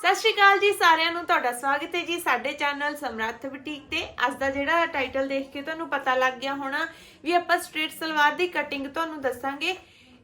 ਸਤਿ ਸ਼੍ਰੀ ਅਕਾਲ ਜੀ ਸਾਰਿਆਂ ਨੂੰ, ਤੁਹਾਡਾ ਸਵਾਗਤ ਹੈ ਜੀ ਸਾਡੇ ਚੈਨਲ ਸਮਰੱਥ ਬੁਟੀਕ ਤੇ। ਅੱਜ ਦਾ ਜਿਹੜਾ ਟਾਈਟਲ ਦੇਖ ਕੇ ਤੁਹਾਨੂੰ ਪਤਾ ਲੱਗ ਗਿਆ ਹੋਣਾ ਵੀ ਆਪਾਂ ਸਟ੍ਰੇਟ ਸਲਵਾਰ ਦੀ ਕਟਿੰਗ ਤੁਹਾਨੂੰ ਦੱਸਾਂਗੇ।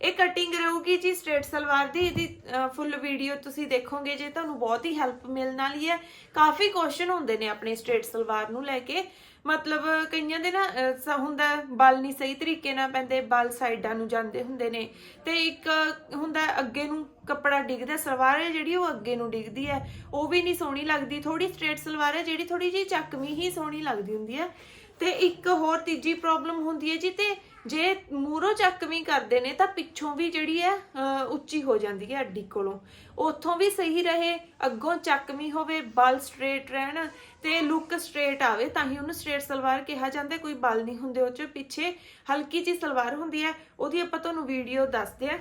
ਇਹ ਕਟਿੰਗ ਰਹੂਗੀ ਜੀ ਸਟ੍ਰੇਟ ਸਲਵਾਰ ਦੀ, ਇਹਦੀ ਫੁੱਲ ਵੀਡੀਓ ਤੁਸੀਂ ਦੇਖੋਗੇ ਜੇ ਤੁਹਾਨੂੰ ਬਹੁਤ ਹੀ ਹੈਲਪ ਮਿਲਣ ਵਾਲੀ ਹੈ। ਕਾਫੀ ਕੁਐਸਚਨ ਹੁੰਦੇ ਨੇ ਆਪਣੇ ਸਟ੍ਰੇਟ ਸਲਵਾਰ ਨੂੰ ਲੈ ਕੇ। ਮਤਲਬ ਕਈਆਂ ਦੇ ਨਾ ਅਹ, ਹੁੰਦਾ ਬਲ ਨਹੀਂ ਸਹੀ ਤਰੀਕੇ ਨਾਲ ਪੈਂਦੇ ਬਲ ਸਾਈਡਾਂ ਨੂੰ ਜਾਂਦੇ ਹੁੰਦੇ ਨੇ। ਤੇ ਇੱਕ ਹੁੰਦਾ ਅੱਗੇ ਨੂੰ ਕੱਪੜਾ ਡਿੱਗਦਾ ਸਲਵਾਰ ਹੈ ਜਿਹੜੀ ਉਹ ਅੱਗੇ ਨੂੰ ਡਿੱਗਦੀ ਹੈ। ਉਹ ਵੀ ਨਹੀਂ ਸੋਹਣੀ ਲੱਗਦੀ ਥੋੜੀ ਸਟ੍ਰੇਟ ਸਲਵਾਰ ਹੈ ਜਿਹੜੀ ਥੋੜੀ ਜਿਹੀ ਚੱਕਵੀਂ ਹੀ ਸੋਹਣੀ ਲੱਗਦੀ ਹੁੰਦੀ ਹੈ। ਤੇ ਇੱਕ ਹੋਰ ਤੀਜੀ ਪ੍ਰੋਬਲਮ ਹੁੰਦੀ ਹੈ ਜੀ ਤੇ ਜੇ ਮੂਰੋਂ ਚੱਕਵੀਂ ਕਰਦੇ ਨੇ ਤਾਂ ਪਿੱਛੋਂ ਵੀ ਜਿਹੜੀ ਹੈ ਉੱਚੀ ਹੋ ਜਾਂਦੀ ਹੈ ਅੱਡੀ ਕੋਲੋਂ। ਉੱਥੋਂ ਵੀ ਸਹੀ ਰਹੇ, ਅੱਗੋਂ ਚੱਕਵੀਂ ਹੋਵੇ, ਬਲ ਸਟ੍ਰੇਟ ਰਹਿਣ ਤੇ ਲੁੱਕ ਸਟ੍ਰੇਟ ਆਵੇ, ਤਾਂ ਹੀ ਉਹਨੂੰ ਸਟ੍ਰੇਟ ਸਲਵਾਰ ਕਿਹਾ ਜਾਂਦਾ। ਕੋਈ ਬਲ ਨਹੀਂ ਹੁੰਦੇ ਉਹ ਚ, ਪਿੱਛੇ ਹਲਕੀ ਜੀ ਸਲਵਾਰ ਹੁੰਦੀ ਹੈ, ਉਹਦੀ ਆਪਾਂ ਤੁਹਾਨੂੰ ਵੀਡੀਓ ਦੱਸਦੇ ਆ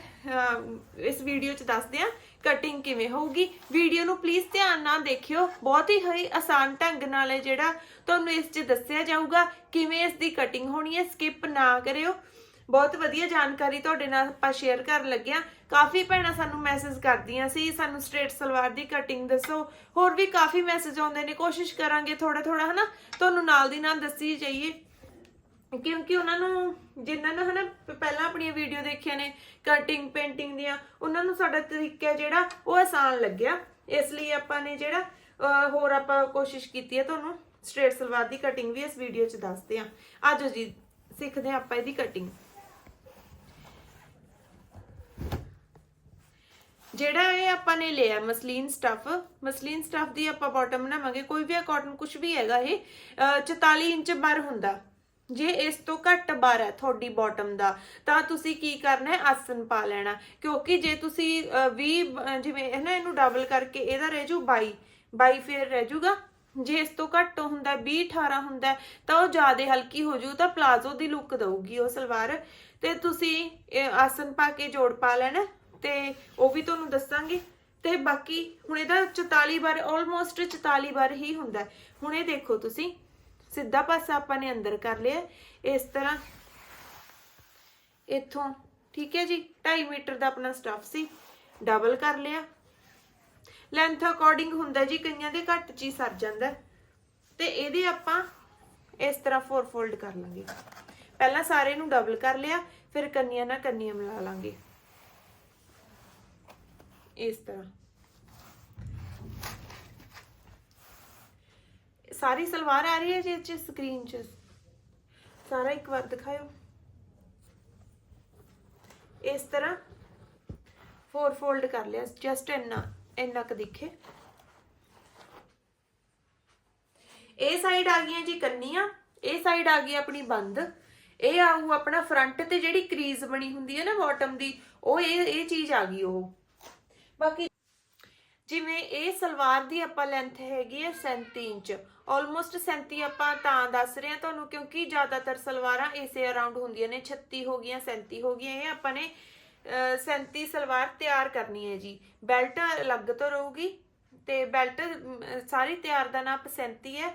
ਇਸ ਵੀਡੀਓ ਚ ਦੱਸਦੇ ਆ ਕਟਿੰਗ ਕਿਵੇਂ ਹੋਊਗੀ? ਵੀਡੀਓ ਨੂੰ ਪਲੀਜ਼ ਧਿਆਨ ਨਾਲ ਦੇਖਿਓ। ਬਹੁਤ ਹੀ ਹੀ ਆਸਾਨ ਢੰਗ ਨਾਲ ਹੈ ਜਿਹੜਾ ਤੁਹਾਨੂੰ ਇਸ 'ਚ ਦੱਸਿਆ ਜਾਊਗਾ ਕਿਵੇਂ ਇਸ ਦੀ ਕਟਿੰਗ ਹੋਣੀ ਹੈ ਸਕਿਪ ਨਾ ਕਰਿਓ। ਬਹੁਤ ਵਧੀਆ ਜਾਣਕਾਰੀ ਤੁਹਾਡੇ ਨਾਲ ਆਪਾਂ ਸ਼ੇਅਰ ਕਰਨ ਲੱਗਿਆ ਕਾਫੀ ਭੈਣਾਂ ਸਾਨੂੰ ਮੈਸੇਜ ਕਰਦੀਆਂ ਸੀ, ਸਾਨੂੰ ਸਟ੍ਰੇਟ ਸਲਵਾਰ ਦੀ ਕਟਿੰਗ ਦੱਸੋ। ਹੋਰ ਵੀ ਕਾਫੀ ਮੈਸੇਜ ਆਉਂਦੇ ਨੇ, ਕੋਸ਼ਿਸ਼ ਕਰਾਂਗੇ ਥੋੜਾ ਥੋੜਾ ਹਨਾ? ਤੁਹਾਨੂੰ ਨਾਲ ਦੀ ਨਾਲ ਦੱਸੀ ਜਾਈਏ। ਕਿਉਂਕਿ ਉਹਨਾਂ ਨੂੰ, ਜਿਨ੍ਹਾਂ ਨੂੰ ਹਨਾ, ਪਹਿਲਾਂ ਆਪਣੀਆਂ ਵੀਡੀਓ ਦੇਖੀਆਂ ਨੇ ਕਟਿੰਗ ਪੇਂਟਿੰਗ ਦੀਆਂ, ਉਹਨਾਂ ਨੂੰ ਸਾਡਾ ਤਰੀਕਾ ਜਿਹੜਾ, ਉਹ ਆਸਾਨ ਲੱਗਿਆ। ਇਸ ਲਈ ਆਪਾਂ ਨੇ ਜਿਹੜਾ ਹੋਰ ਆਪਾਂ ਕੋਸ਼ਿਸ਼ ਕੀਤੀ ਹੈ ਤੁਹਾਨੂੰ ਸਟ੍ਰੇਟ ਸਲਵਾਰ ਦੀ ਕਟਿੰਗ ਵੀ ਇਸ ਵੀਡੀਓ 'ਚ ਦੱਸਦੇ ਆ ਆਜੋ ਜੀ, ਸਿੱਖਦੇ ਹਾਂ ਆਪਾਂ ਇਹਦੀ ਕਟਿੰਗ ਜਿਹੜਾ ਇਹ ਆਪਾਂ ਨੇ ਲਿਆ, ਮਸਲੀਨ ਸਟਫ ਮਸਲੀਨ ਸਟਫ ਦੀ ਆਪਾਂ ਬਾਟਮ ਬਣਾਵਾਂਗੇ। ਕੋਈ ਵੀ ਕਾਟਨ ਕੁਝ ਵੀ ਹੈਗਾ ਇਹ, ਅਹ 44 ਇੰਚ ਬਰ ਹੁੰਦਾ। ਜੇ ਇਸ ਤੋਂ ਘੱਟ ਬਾਰ ਹੈ ਤੁਹਾਡੀ ਬਾਟਮ ਦਾ, ਤਾਂ ਤੁਸੀਂ ਕੀ ਕਰਨਾ ਹੈ? ਆਸਨ ਪਾ ਲੈਣਾ। ਕਿਉਂਕਿ ਜੇ ਤੁਸੀਂ 20 ਜਿਵੇਂ ਹੈ ਨਾ ਇਹਨੂੰ ਡਬਲ ਕਰਕੇ ਇਹਦਾ ਰਹਿ ਜੂ 22 22 ਫਿਰ ਰਹਿ ਜੂਗਾ ਜੇ ਇਸ ਤੋਂ ਘੱਟ ਹੁੰਦਾ 20 18 ਹੁੰਦਾ ਤਾਂ ਉਹ ਜ਼ਿਆਦਾ ਹਲਕੀ ਹੋ ਜੂ ਤਾਂ ਪਲਾਜ਼ੋ ਦੀ ਲੁੱਕ ਦਊਗੀ ਉਹ ਸਲਵਾਰ। ਤੇ ਤੁਸੀਂ ਆਸਨ ਪਾ ਕੇ ਜੋੜ ਪਾ ਲੈਣਾ ਤੇ ਉਹ ਵੀ ਤੁਹਾਨੂੰ ਦੱਸਾਂਗੇ। ਤੇ ਬਾਕੀ ਹੁਣ ਇਹਦਾ 44 ਵਾਰ ਆਲਮੋਸਟ 44 ਵਾਰ ਹੀ ਹੁੰਦਾ ਹੁਣ ਇਹ ਦੇਖੋ ਤੁਸੀਂ ਸਿੱਧਾ ਪਾਸਾ ਆਪਾਂ ਨੇ ਅੰਦਰ ਕਰ ਲਿਆ। ਇਸ ਤਰ੍ਹਾਂ। ਇੱਥੋਂ, ਠੀਕ ਹੈ ਜੀ? 2.5 ਮੀਟਰ ਦਾ ਆਪਣਾ ਸਟਫ ਸੀ। ਡਬਲ ਕਰ ਲਿਆ। ਲੈਂਥ ਅਕੋਰਡਿੰਗ ਹੁੰਦਾ ਜੀ, ਕਈਆਂ ਦੇ ਘੱਟ ਚ ਹੀ ਸਰ ਜਾਂਦਾ। ਤੇ ਇਹਦੇ ਆਪਾਂ ਇਸ ਤਰ੍ਹਾਂ ਫੋਰ ਫੋਲਡ ਕਰ ਲਾਂਗੇ। ਪਹਿਲਾਂ ਸਾਰੇ ਨੂੰ ਡਬਲ ਕਰ ਲਿਆ, ਫਿਰ ਕੰਨੀਆਂ ਨਾਲ ਕੰਨੀਆਂ ਮਿਲਾ ਲਾਂਗੇ। ਇਸ ਤਰ੍ਹਾਂ। ਸਾਰੀ ਸਲਵਾਰ ਆ ਰਹੀ ਹੈ ਜੀ ਚ ਸਕਰੀਨ 'ਚ? ਸਾਰਾ ਇੱਕ ਵਾਰ ਦਿਖਾਓ ਇਸ ਤਰ੍ਹਾਂ ਫੋਰ ਫੋਲਡ ਕਰ ਲਿਆ ਜਸਟ ਇੰਨਾ ਇੰਨਾ ਕੁ ਦਿਖੇ। ਇਹ ਸਾਈਡ ਆ ਗਈਆਂ ਜੀ ਕੰਨੀਆਂ, ਇਹ ਸਾਈਡ ਆ ਗਈ ਆਪਣੀ ਬੰਦ। ਇਹ ਆਊ ਆਪਣਾ ਫਰੰਟ ਤੇ ਜਿਹੜੀ ਕਰੀਜ਼ ਬਣੀ ਹੁੰਦੀ ਹੈ ਨਾ ਬਾਟਮ ਦੀ, ਉਹ ਇਹ ਇਹ ਚੀਜ਼ ਆ ਗਈ ਉਹ। ਬਾਕੀ ਜਿਵੇਂ ਇਹ ਸਲਵਾਰ ਦੀ ਆਪਾਂ ਲੈਂਥ ਹੈਗੀ ਹੈ 37 ਇੰਚ। ਆਲਮੋਸਟ 37 ਆਪਾਂ ਤਾਂ ਦੱਸ ਰਹੇ ਹਾਂ ਤੁਹਾਨੂੰ ਕਿਉਂਕਿ ਜ਼ਿਆਦਾਤਰ ਸਲਵਾਰਾਂ ਇਸੇ ਅਰਾਊਂਡ ਹੁੰਦੀਆਂ ਨੇ 36 ਹੋ ਗਈਆਂ 37 ਹੋ ਗਈਆਂ। ਇਹ ਆਪਾਂ ਨੇ ਅਹ, 37 ਸਲਵਾਰ ਤਿਆਰ ਕਰਨੀ ਹੈ ਜੀ। ਬੈਲਟ ਅਲੱਗ ਤੋਂ ਰਹੂਗੀ ਤੇ ਬੈਲਟ ਸਾਰੀ ਤਿਆਰ ਦਾ ਨਾਪ 37 ਹੈ।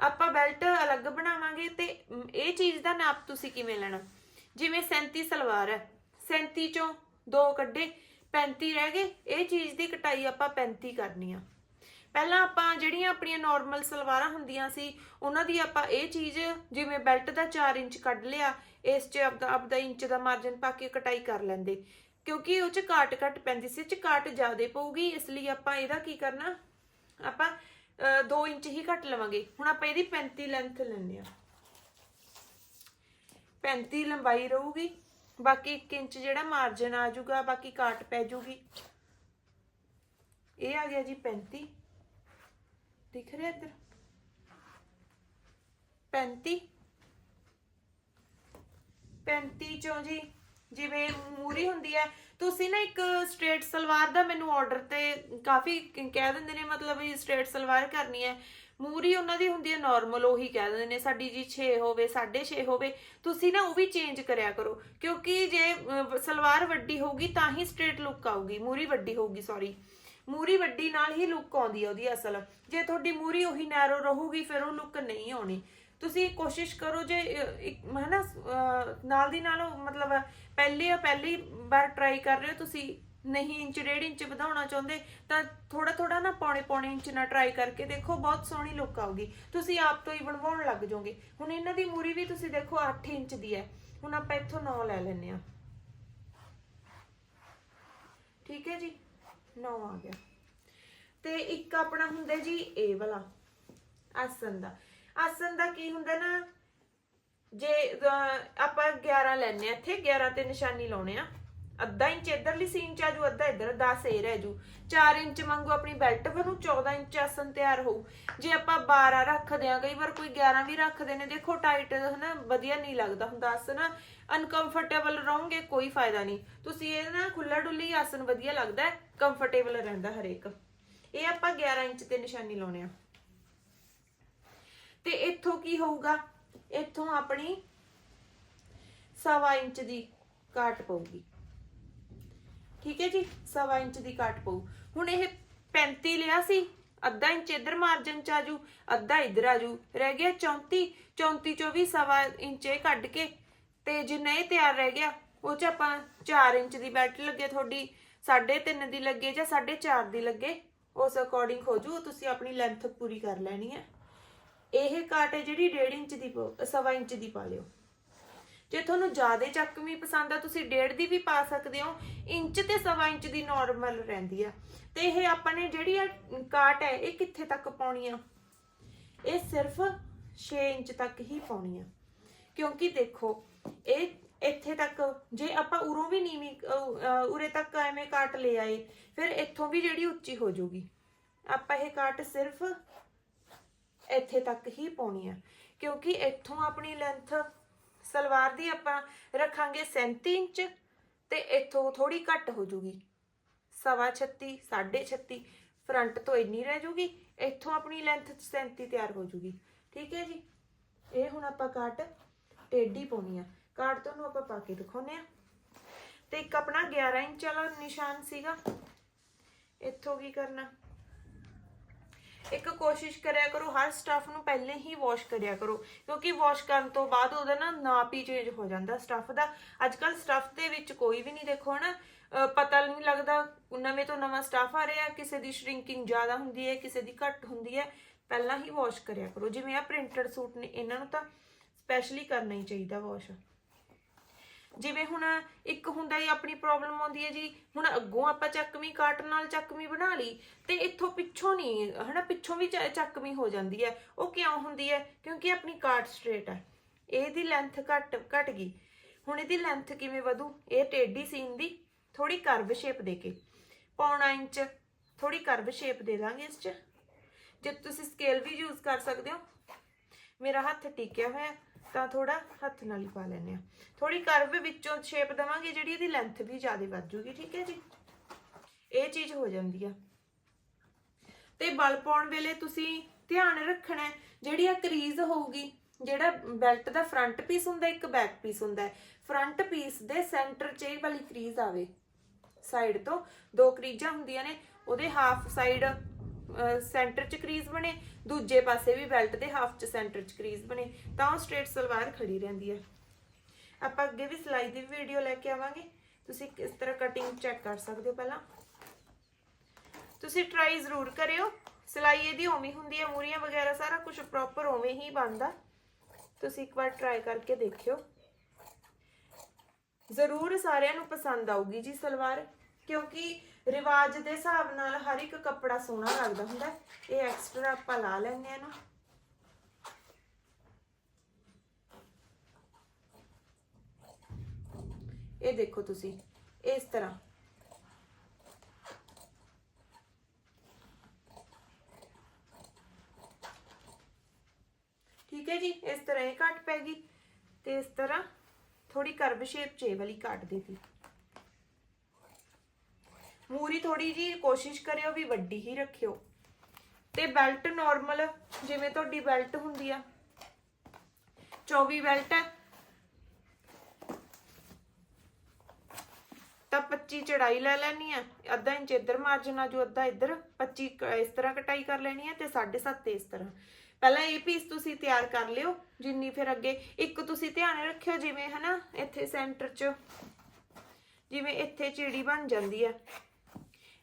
ਆਪਾਂ ਬੈਲਟ ਅਲੱਗ ਬਣਾਵਾਂਗੇ ਤੇ ਇਹ ਚੀਜ਼ ਦਾ ਨਾਪ ਤੁਸੀਂ ਕਿਵੇਂ ਲੈਣਾ? ਜਿਵੇਂ 37 ਸਲਵਾਰ ਹੈ 37 ਚੋਂ ਦੋ ਕੱਢੇ 35 ਰਹਿ ਗਏ, ਇਹ ਚੀਜ਼ ਦੀ ਕਟਾਈ ਆਪਾਂ 35 ਕਰਨੀ ਆ। ਪਹਿਲਾਂ ਆਪਾਂ ਜਿਹੜੀਆਂ ਆਪਣੀਆਂ ਨਾਰਮਲ ਸਲਵਾਰਾਂ ਹੁੰਦੀਆਂ ਸੀ, ਉਹਨਾਂ ਦੀ ਆਪਾਂ ਇਹ ਚੀਜ਼ ਜਿਵੇਂ ਬੈਲਟ ਦਾ 4 ਇੰਚ ਕੱਢ ਲਿਆ, ਇਸ 'ਚ ਆਪਦਾ ਆਪਦਾ ਇੰਚ ਦਾ ਮਾਰਜਨ ਪਾ ਕੇ ਕਟਾਈ ਕਰ ਲੈਂਦੇ। ਕਿਉਂਕਿ ਉਹ 'ਚ ਕਾਟ ਘੱਟ ਪੈਂਦੀ ਸੀ 'ਚ ਕਾਟ ਜ਼ਿਆਦਾ ਪਊਗੀ, ਇਸ ਲਈ ਆਪਾਂ ਇਹਦਾ ਕੀ ਕਰਨਾ, ਆਪਾਂ 2 ਇੰਚ ਹੀ ਘੱਟ ਲਵਾਂਗੇ। ਹੁਣ ਆਪਾਂ ਇਹਦੀ 35 ਲੈਂਥ ਲੈਣੇ ਆ 35 ਲੰਬਾਈ ਰਹੂਗੀ। ਬਾਕੀ 1 ਇੰਚ ਜਿਹੜਾ ਮਾਰਜਨ ਆ ਜਾਊਗਾ, ਬਾਕੀ ਕਾਟ ਪੈ ਜਾਊਗੀ। ਇਹ ਆ ਗਿਆ ਜੀ 35 ਦਿਖ ਰਿਹਾ ਇੱਧਰ? 35 35 ਚੋਂ ਜੀ ਜਿਵੇਂ ਮੂਰੀ ਹੁੰਦੀ ਹੈ, ਤੁਸੀਂ ਨਾ ਇੱਕ ਸਟ੍ਰੇਟ ਸਲਵਾਰ ਦਾ ਮੈਨੂੰ ਆਰਡਰ ਤੇ ਕਾਫੀ ਕਹਿ ਦਿੰਦੇ ਨੇ, ਮਤਲਬ ਵੀ ਸਟ੍ਰੇਟ ਸਲਵਾਰ ਕਰਨੀ ਹੈ। ਮੂਰੀ ਉਹਨਾਂ ਦੀ ਹੁੰਦੀ ਹੈ ਨਾਰਮਲ ਉਹੀ ਕਹਿ ਦਿੰਦੇ ਨੇ ਸਾਡੀ ਜੀ 6 ਹੋਵੇ 6.5 ਹੋਵੇ ਤੁਸੀਂ ਨਾ ਉਹ ਵੀ ਚੇਂਜ ਕਰਿਆ ਕਰੋ ਕਿਉਂਕਿ ਜੇ ਸਲਵਾਰ ਵੱਡੀ ਹੋਊਗੀ ਤਾਂ ਹੀ ਸਟ੍ਰੇਟ ਲੁੱਕ ਆਊਗੀ ਮੂਰੀ ਵੱਡੀ ਹੋਊਗੀ ਸੌਰੀ ਮੂਰੀ ਵੱਡੀ ਨਾਲ ਹੀ ਲੁੱਕ ਆਉਂਦੀ ਹੈ ਉਹਦੀ ਅਸਲ। ਜੇ ਤੁਹਾਡੀ ਮੂਰੀ ਉਹੀ ਨੈਰੋ ਰਹੂਗੀ ਫਿਰ ਉਹ ਲੁੱਕ ਨਹੀਂ ਆਉਣੀ। ਤੁਸੀਂ ਕੋਸ਼ਿਸ਼ ਕਰੋ ਜੇ ਅਹ, ਇੱਕ ਹੈ ਨਾ ਨਾਲ ਦੀ ਨਾਲ ਮਤਲਬ ਪਹਿਲੇ ਪਹਿਲੀ ਵਾਰ ਟਰਾਈ ਕਰ ਰਹੇ ਹੋ ਤੁਸੀਂ ਨਹੀਂ ਇੰਚ, ਡੇਢ ਇੰਚ ਵਧਾਉਣਾ ਚਾਹੁੰਦੇ, ਤਾਂ ਥੋੜਾ ਥੋੜਾ ਨਾ ਪੌਣੇ ਪੌਣੇ ਇੰਚ ਨਾਲ ਟਰਾਈ ਕਰਕੇ ਦੇਖੋ, ਬਹੁਤ ਸੋਹਣੀ ਲੁੱਕ ਆਊਗੀ। ਤੁਸੀਂ ਆਪ ਤੋਂ ਹੀ ਬਣਵਾਉਣ ਲੱਗ ਜਾਓਗੇ। ਹੁਣ ਇਹਨਾਂ ਦੀ ਮੂਰੀ ਵੀ ਤੁਸੀਂ ਦੇਖੋ 8 ਇੰਚ ਦੀ ਹੈ। ਹੁਣ ਆਪਾਂ ਇੱਥੋਂ 9 ਲੈ ਲੈਨੇ ਆ ਠੀਕ ਹੈ ਜੀ? 9 ਆ ਗਿਆ। ਤੇ ਇੱਕ ਆਪਣਾ ਹੁੰਦਾ ਜੀ ਇਹ ਵਾਲਾ ਆਸਨ ਦਾ। ਆਸਨ ਦਾ ਕੀ ਹੁੰਦਾ ਨਾ, ਜੇ ਆਪਾਂ 11 ਲੈਣੇ ਆ ਇੱਥੇ 11 ਤੇ ਨਿਸ਼ਾਨੀ ਲਾਉਣੇ ਆ। ਅੱਧਾ ਇੰਚ ਇਧਰਲੀ ਸੀਨ ਚ ਆਜੂ ਅੱਧਾ ਇਧਰ 10 ਇਹ ਰਹਿ ਜੂ 4 ਇੰਚ ਮੰਗੂ ਆਪਣੀ ਬੈਲਟ ਬਣੂ 14 ਇੰਚ ਆਸਨ ਤਿਆਰ ਹੋਊ। ਜੇ ਆਪਾਂ 12 ਰੱਖਦੇ ਆ ਕਈ ਵਾਰ ਕੋਈ 11 ਵੀ ਰੱਖਦੇ ਨੇ, ਦੇਖੋ ਟਾਈਟ ਹਨਾ, ਵਧੀਆ ਨਹੀਂ ਲੱਗਦਾ ਹੁੰਦਾ ਆਸਨ ਅਨਕੰਫਰਟੇਬਲ ਰਹੋਗੇ, ਕੋਈ ਫਾਇਦਾ ਨਹੀਂ। ਤੁਸੀਂ ਇਹ ਨਾ ਖੁੱਲਾ ਡੁੱਲੀ ਆਸਨ ਵਧੀਆ ਲੱਗਦਾ ਕੰਫਰਟੇਬਲ ਰਹਿੰਦਾ ਹਰੇਕ। ਇਹ ਆਪਾਂ 11 ਇੰਚ ਤੇ ਨਿਸ਼ਾਨੀ ਲਾਉਣੇ ਆ। ਤੇ ਇੱਥੋਂ ਕੀ ਹੋਊਗਾ? ਇੱਥੋਂ ਆਪਣੀ ਸਵਾ ਇੰਚ ਦੀ ਕਾਟ ਪਊਗੀ। ਠੀਕ ਹੈ ਜੀ, ਸਵਾ ਇੰਚ ਦੀ ਕਾਟ ਪਊ। ਹੁਣ ਇਹ 35 ਲਿਆ ਸੀ, ਅੱਧਾ ਇੰਚ ਇਧਰ ਮਾਰਜਨ ਚ ਆਜੂ ਅੱਧਾ ਇਧਰ ਆਜੂ ਰਹਿ ਗਿਆ 34 34 ਚੋਂ ਵੀ ਸਵਾ ਇੰਚ ਇਹ ਕੱਢ ਕੇ ਤੇ ਜਿੰਨਾ ਇਹ ਤਿਆਰ ਰਹਿ ਗਿਆ, ਉਹ ਚ ਆਪਾਂ 4 ਇੰਚ ਦੀ ਬੈਲਟ ਲੱਗੇ, ਤੁਹਾਡੀ 3.5 ਦੀ ਲੱਗੇ ਜਾਂ 4.5 ਦੀ ਲੱਗੇ, ਉਸ ਅਕੋਰਡਿੰਗ ਹੋ ਜੂ ਤੁਸੀਂ ਆਪਣੀ ਲੈਂਥ ਪੂਰੀ ਕਰ ਲੈਣੀ ਹੈ। ਇਹ ਕਾਟ ਹੈ ਜਿਹੜੀ 1.5 ਇੰਚ ਦੀ ਪਾਓ- ਸਵਾ ਇੰਚ ਦੀ ਪਾ ਲਿਓ। ਜੇ ਤੁਹਾਨੂੰ ਜ਼ਿਆਦਾ ਚੱਕਵੀਂ ਪਸੰਦ ਆ, ਤੁਸੀਂ ਡੇਢ ਦੀ ਵੀ ਪਾ ਸਕਦੇ ਹੋ, ਇੰਚ ਤੇ ਸਵਾ ਇੰਚ ਦੀ ਨਾਰਮਲ ਰਹਿੰਦੀ ਆ। ਤੇ ਇਹ ਆਪਾਂ ਨੇ ਜਿਹੜੀ ਆ ਕਾਟ ਹੈ, ਇਹ ਕਿੱਥੇ ਤੱਕ ਪਾਉਣੀ ਆ? ਇਹ ਸਿਰਫ 6 ਇੰਚ ਤੱਕ ਹੀ ਪਾਉਣੀ ਆ। ਕਿਉਂਕਿ ਦੇਖੋ, ਇਹ ਇੱਥੇ ਤੱਕ, ਜੇ ਆਪਾਂ ਉਰੋਂ ਵੀ ਨੀਵੀਂ ਉਰੇ ਤੱਕ ਐਵੇਂ ਕਾਟ ਲੈ ਆਏ, ਫਿਰ ਇੱਥੋਂ ਵੀ ਜਿਹੜੀ ਉੱਚੀ ਹੋ ਜਾਊਗੀ। ਆਪਾਂ ਇਹ ਕਾਟ ਸਿਰਫ ਇੱਥੇ ਤੱਕ ਹੀ ਪਾਉਣੀ ਆ। ਕਿਉਂਕਿ ਇੱਥੋਂ ਆਪਣੀ ਲੈਂਥ ਸਲਵਾਰ ਦੀ ਆਪਾਂ ਰੱਖਾਂਗੇ 37 ਇੰਚ ਤੇ ਇੱਥੋਂ ਥੋੜੀ ਘੱਟ ਹੋ ਜੂਗੀ। ਸਵਾ 36 36 ਫਰੰਟ ਤੋਂ ਇੰਨੀ ਰਹਿ ਜੂਗੀ, ਇੱਥੋਂ ਆਪਣੀ ਲੈਂਥ 37 ਤਿਆਰ ਹੋ ਜੂਗੀ। ਠੀਕ ਹੈ ਜੀ? ਇਹ ਹੁਣ ਆਪਾਂ ਕਾਟ ਟੇਢੀ ਪਾਉਣੀ ਆ। ਕਾਟ ਤੁਹਾਨੂੰ ਆਪਾਂ ਪਾ ਕੇ ਦਿਖਾਉਨੇ ਆ। ਤੇ ਇੱਕ ਆਪਣਾ 11 ਇੰਚ ਵਾਲਾ ਨਿਸ਼ਾਨ ਸੀਗਾ। ਇੱਥੋਂ ਕੀ ਕਰਨਾ? ਕੋਸ਼ਿਸ਼ ਕਰਿਆ ਕਰੋ, ਹਰ ਸਟਫ ਨੂੰ ਪਹਿਲੇ ਹੀ ਵਾਸ਼ ਕਰਿਆ ਕਰੋ, ਕਿਉਂਕਿ ਵਾਸ਼ ਕਰਨ ਤੋਂ ਬਾਅਦ ਉਹਦਾ ਨਾ ਨਾਪ ਹੀ ਚੇਂਜ ਹੋ ਜਾਂਦਾ ਸਟਫ ਦਾ। ਅੱਜ ਕੱਲ ਸਟਫ ਦੇ ਵਿੱਚ ਕੋਈ ਵੀ ਨਹੀਂ, ਦੇਖੋ ਨਾ ਪਤਾ ਨਹੀਂ ਲੱਗਦਾ ਨਵੇਂ ਤੋਂ ਨਵਾਂ ਸਟਫ ਆ ਰਿਹਾ, ਕਿਸੇ ਦੀ ਸ਼ਰਿੰਕਿੰਗ ਜ਼ਿਆਦਾ ਹੁੰਦੀ ਹੈ, ਕਿਸੇ ਦੀ ਘੱਟ ਹੁੰਦੀ ਹੈ, ਪਹਿਲਾਂ ਹੀ ਵਾਸ਼ ਕਰਿਆ ਕਰੋ। ਜਿਵੇਂ ਆ ਪ੍ਰਿੰਟਡ ਸੂਟ ਨੇ, ਇਹਨਾਂ ਨੂੰ ਤਾਂ ਸਪੈਸ਼ਲੀ ਕਰਨਾ ਹੀ ਚਾਹੀਦਾ ਵਾਸ਼ ਜਿਵੇਂ ਹੁਣ ਇੱਕ ਹੁੰਦਾ ਹੀ ਆਪਣੀ ਪ੍ਰੋਬਲਮ ਆਉਂਦੀ ਹੈ ਜੀ, ਹੁਣ ਅੱਗੋਂ ਆਪਾਂ ਚੱਕਵੀਂ ਕਾਟ ਨਾਲ ਚੱਕਵੀਂ ਬਣਾ ਲਈ ਤੇ ਇੱਥੋਂ ਪਿੱਛੋਂ ਨਹੀਂ, ਹਨਾ, ਪਿੱਛੋਂ ਵੀ ਚ- ਚੱਕਵੀਂ ਹੋ ਜਾਂਦੀ ਹੈ। ਉਹ ਕਿਉਂ ਹੁੰਦੀ ਹੈ? ਕਿਉਂਕਿ ਆਪਣੀ ਕਾਟ ਸਟ੍ਰੇਟ ਹੈ। ਇਹਦੀ ਲੈਂਥ ਘੱਟ ਘਟ ਗਈ। ਹੁਣ ਇਹਦੀ ਲੈਂਥ ਕਿਵੇਂ ਵਧੂ? ਇਹ ਟੇਢੀ ਸੀਨ ਦੀ ਥੋੜੀ ਕਰਵ ਸ਼ੇਪ ਦੇ ਕੇ। ਪੌਣਾ ਇੰਚ ਥੋੜੀ ਕਰਵ ਸ਼ੇਪ ਦੇ ਦਾਂਗੇ ਇਸ 'ਚ। ਜੇ ਤੁਸੀਂ ਸਕੇਲ ਵੀ ਯੂਜ਼ ਕਰ ਸਕਦੇ ਹੋ। ਮੇਰਾ ਹੱਥ ਟਿਕਿਆ ਹੋਇਆ। ਤਾਂ ਥੋੜਾ ਹੱਥ ਨਾਲ ਹੀ ਪਾ ਲੈਨੇ ਆ ਥੋੜੀ ਕਰਵ ਵਿੱਚੋਂ ਸ਼ੇਪ ਦਵਾਂਗੇ, ਜਿਹੜੀ ਇਹਦੀ ਲੈਂਥ ਵੀ ਜ਼ਿਆਦਾ ਵੱਧ ਜੂਗੀ, ਠੀਕ ਹੈ ਜੀ? ਇਹ ਚੀਜ਼ ਹੋ ਜਾਂਦੀ ਆ। ਤੇ ਬਲ ਪਾਉਣ ਵੇਲੇ ਤੁਸੀਂ ਧਿਆਨ ਰੱਖਣਾ ਜਿਹੜੀ ਆ ਕਰੀਜ਼ ਹੋਊਗੀ, ਜਿਹੜਾ ਬੈਲਟ ਦਾ ਫਰੰਟ ਪੀਸ ਹੁੰਦਾ, ਇੱਕ ਬੈਕ ਪੀਸ ਹੁੰਦਾ ਫਰੰਟ ਪੀਸ ਦੇ ਸੈਂਟਰ 'ਚ ਇਹ ਵਾਲੀ ਕਰੀਜ਼ ਆਵੇ। ਸਾਈਡ ਤੋਂ ਦੋ ਕਰੀਜ਼ਾਂ ਹੁੰਦੀਆਂ ਨੇ, ਉਹਦੇ ਹਾਫ ਸਾਈਡ ਸੈਂਟਰ 'ਚ ਕਰੀਜ਼ ਬਣੇ, ਦੂਜੇ ਪਾਸੇ ਵੀ ਬੈਲਟ ਦੇ ਹਾਫ 'ਚ ਸੈਂਟਰ 'ਚ ਕਰੀਜ਼ ਬਣੇ, ਤਾਂ ਉਹ ਸਟ੍ਰੇਟ ਸਲਵਾਰ ਖੜੀ ਰਹਿੰਦੀ ਹੈ। ਆਪਾਂ ਅੱਗੇ ਵੀ ਸਿਲਾਈ ਦੀ ਵੀਡੀਓ ਲੈ ਕੇ ਆਵਾਂਗੇ। ਤੁਸੀਂ ਕਿਸ ਤਰ੍ਹਾਂ ਕਟਿੰਗ ਚੈੱਕ ਕਰ ਸਕਦੇ ਹੋ ਪਹਿਲਾਂ? ਤੁਸੀਂ ਟਰਾਈ ਜ਼ਰੂਰ ਕਰਿਓ। ਸਿਲਾਈ ਇਹਦੀ ਉਵੇਂ ਹੁੰਦੀ ਹੈ, ਮੂਰੀਆਂ ਵਗੈਰਾ ਸਾਰਾ ਕੁਝ ਪ੍ਰੋਪਰ ਉਵੇਂ ਹੀ ਬਣਦਾ। ਤੁਸੀਂ ਇੱਕ ਵਾਰ ਟਰਾਈ ਕਰਕੇ ਦੇਖਿਓ। ਜ਼ਰੂਰ ਸਾਰਿਆਂ ਨੂੰ ਪਸੰਦ ਆਊਗੀ ਜੀ ਸਲਵਾਰ। ਕਿਉਂਕਿ ਰਿਵਾਜ ਦੇ ਹਿਸਾਬ ਨਾਲ ਹਰ ਇੱਕ ਕੱਪੜਾ ਸੋਹਣਾ ਲੱਗਦਾ ਹੁੰਦਾ ਹੈ। ਇਹ ਐਕਸਟਰਾ ਆਪਾਂ ਲਾ ਲੈਂਦੇ ਆ ਨਾ ਇਹ ਦੇਖੋ ਤੁਸੀਂ, ਇਸ ਤਰ੍ਹਾਂ। ਠੀਕ ਹੈ ਜੀ, ਇਸ ਤਰ੍ਹਾਂ ਇਹ ਕੱਟ ਪੈ ਗਈ ਤੇ ਇਸ ਤਰ੍ਹਾਂ ਥੋੜੀ ਕਰਵ ਸ਼ੇਪ ਚ ਇਹ ਵਾਲੀ ਕੱਟ ਦਿੱਤੀ। ਮੂਰੀ ਥੋੜੀ ਜੀ ਕੋਸ਼ਿਸ਼ ਕਰਿਓ ਵੀ ਵੱਡੀ ਹੀ ਰੱਖਿਓ। ਤੇ ਬੈਲਟ ਨਾਰਮਲ ਜਿਵੇਂ ਤੁਹਾਡੀ ਬੈਲਟ ਹੁੰਦੀ ਆ। 24 ਬੈਲਟ ਹੈ ਤਾਂ 25 ਚੜਾਈ ਲੈ ਲੈਣੀ ਆ। ਅੱਧਾ ਇੰਚ ਇੱਧਰ ਮਾਰਜਨ ਆ, ਜੋ ਅੱਧਾ ਇੱਧਰ 25 ਇਸ ਤਰ੍ਹਾਂ ਕਟਾਈ ਕਰ ਲੈਣੀ ਆ ਤੇ 7.5 ਇਸ ਤਰ੍ਹਾਂ। ਪਹਿਲਾਂ ਇਹ ਪੀਸ ਤੁਸੀਂ ਤਿਆਰ ਕਰ ਲਿਓ, ਜਿੰਨੀ ਫਿਰ ਅੱਗੇ, ਇੱਕ ਤੁਸੀਂ ਧਿਆਨ ਰੱਖਿਓ ਜਿਵੇਂ ਹਨਾ, ਇੱਥੇ ਸੈਂਟਰ 'ਚ, ਜਿਵੇਂ ਇੱਥੇ ਚਿੜੀ ਬਣ ਜਾਂਦੀ ਆ।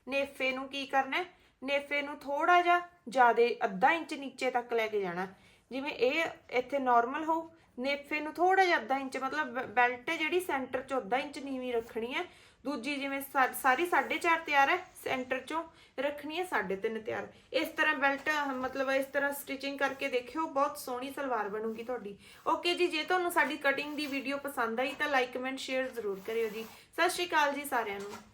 ਨੇਫੇ ਨੂੰ ਕੀ ਕਰਨਾ ਨੇਫੇ ਨੂੰ ਥੋੜਾ ਜਿਹਾ ਜਿਆਦੇ ਅੱਧਾ ਇੰਚ ਨੀਚੇ ਤੱਕ ਲੈ ਕੇ ਜਾਣਾ। ਜਿਵੇਂ ਇਹ ਇੱਥੇ ਨਾਰਮਲ ਹੋ ਨੇਫੇ ਨੂੰ ਥੋੜਾ ਜਿਹਾ ਅੱਧਾ ਇੰਚ, ਮਤਲਬ ਬੈਲਟ ਜਿਹੜੀ ਸੈਂਟਰ ਚ ਅੱਧਾ ਇੰਚ ਨੀਵੀਂ ਰੱਖਣੀ ਹੈ। ਦੂਜੀ ਜਿਵੇਂ ਸਾਰੀ 4.5 ਤਿਆਰ ਹੈ ਸੈਂਟਰ ਚੋਂ, ਰੱਖਣੀ ਹੈ 3.5 ਤਿਆਰ। ਇਸ ਤਰ੍ਹਾਂ ਬੈਲਟ ਮਤਲਬ ਇਸ ਤਰ੍ਹਾਂ ਸਟਿਚਿੰਗ ਕਰਕੇ ਦੇਖਿਓ, ਬਹੁਤ ਸੋਹਣੀ ਸਲਵਾਰ ਬਣੂਗੀ ਤੁਹਾਡੀ। ਓਕੇ ਜੀ, ਜੇ ਤੁਹਾਨੂੰ ਸਾਡੀ ਕਟਿੰਗ ਦੀ ਵੀਡੀਓ ਪਸੰਦ ਆਈ ਤਾਂ ਲਾਈਕ ਕਮੈਂਟ ਸ਼ੇਅਰ ਜ਼ਰੂਰ ਕਰਿਓ ਜੀ। ਸਤਿ ਸ਼੍ਰੀ ਅਕਾਲ ਜੀ ਸਾਰਿਆਂ ਨੂੰ।